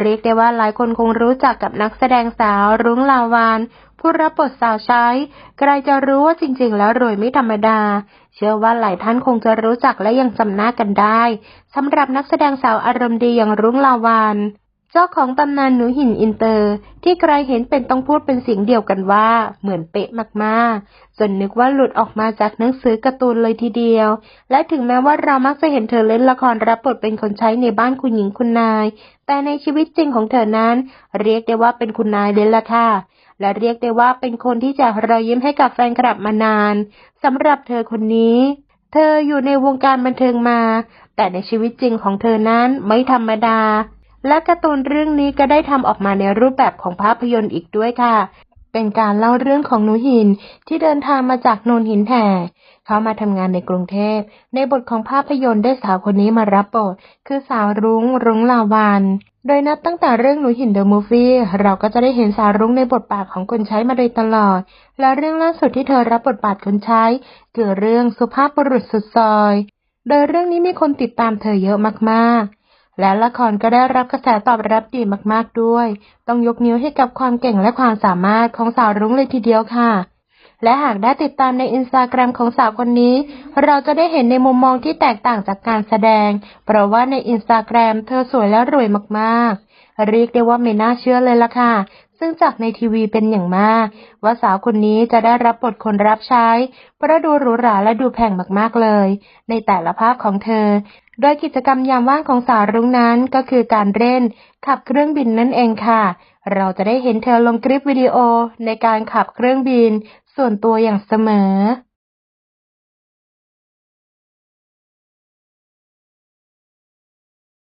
เรียกได้ว่าหลายคนคงรู้จักกับนักแสดงสาวรุ้งลาวาน ผู้รับบทสาวใช้ ใครจะรู้ว่าจริง ๆ แล้วรวยไม่ธรรมดา เชื่อว่าหลายท่านคงจะรู้จักและยังจำหน้ากันได้สำหรับนักแสดงสาวอารมณ์ดีอย่างรุ้งลาวาน เจ้าของตำนานหนูหินอินเตอร์ ที่ใครเห็นเป็นต้องพูดเป็นเสียงเดียวกันว่า เหมือนเป๊ะมากๆ จนนึกว่าหลุดออกมาจากหนังสือการ์ตูนเลยทีเดียว และถึงแม้ว่าเรามักจะเห็นเธอเล่นละครรับบทเป็นคนใช้ในบ้านคุณหญิงคุณนาย แต่ในชีวิตจริงของเธอนั้น เรียกได้ว่าเป็นคุณนายเลยล่ะค่ะ และเรียกได้ว่าเป็นคนที่จะรอยยิ้มให้กับแฟนคลับมานานสำหรับเธอคนนี้เธออยู่ในวงการบันเทิงมา แต่ในชีวิตจริงของเธอนั้นไม่ธรรมดา และการ์ตูนเรื่องนี้ก็ได้ทำออกมาในรูปแบบของภาพยนตร์อีกด้วยค่ะ เป็นการเล่าเรื่องของหนูหินที่เดินทางมาจากโนนหินแห่เขามาทำงานในกรุงเทพ ในบทของภาพยนตร์ได้สาวคนนี้มารับบท คือสาวรุ้ง รุ้งลาวันโดยนับตั้งแต่เรื่องหนูหินเดอะมูฟวี่เราก็จะได้เห็นสาวรุ้งในบทบาทของคนใช้มาโดยตลอด และเรื่องล่าสุดที่เธอรับบทบาทคนใช้ คือเรื่องสุภาพบุรุษสุดซอย โดยเรื่องนี้มีคนติดตามเธอเยอะมากๆ และละครก็ได้รับกระแสตอบรับดีมากๆด้วย ต้องยกนิ้วให้กับความเก่งและความสามารถของสาวรุ้งเลยทีเดียวค่ะ และหากได้ติดตามในอินสตาแกรมของสาวคนนี้ เราจะได้เห็นในมุมมองที่แตกต่างจากการแสดง เพราะว่าในอินสตาแกรมเธอสวยและรวยมากๆ เรียกได้ว่าไม่น่าเชื่อเลยล่ะค่ะ ซึ่งจากในทีวีเป็นอย่างมาก ว่าสาวคนนี้จะได้รับบทคนรับใช้เพราะดูหรูหราและดูแพงมากๆเลย ในแต่ละภาพของเธอ โดยกิจกรรมยามว่างของสาวรุ้งนั้นก็คือการเล่น ขับเครื่องบินนั่นเองค่ะ เราจะได้เห็นเธอลงคลิปวิดีโอในการขับเครื่องบิน ส่วนตัวอย่างเสมอ